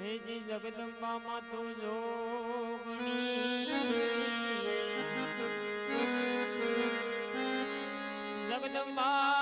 હેજી જગદંબા માં તું જોગણી. જગદંબા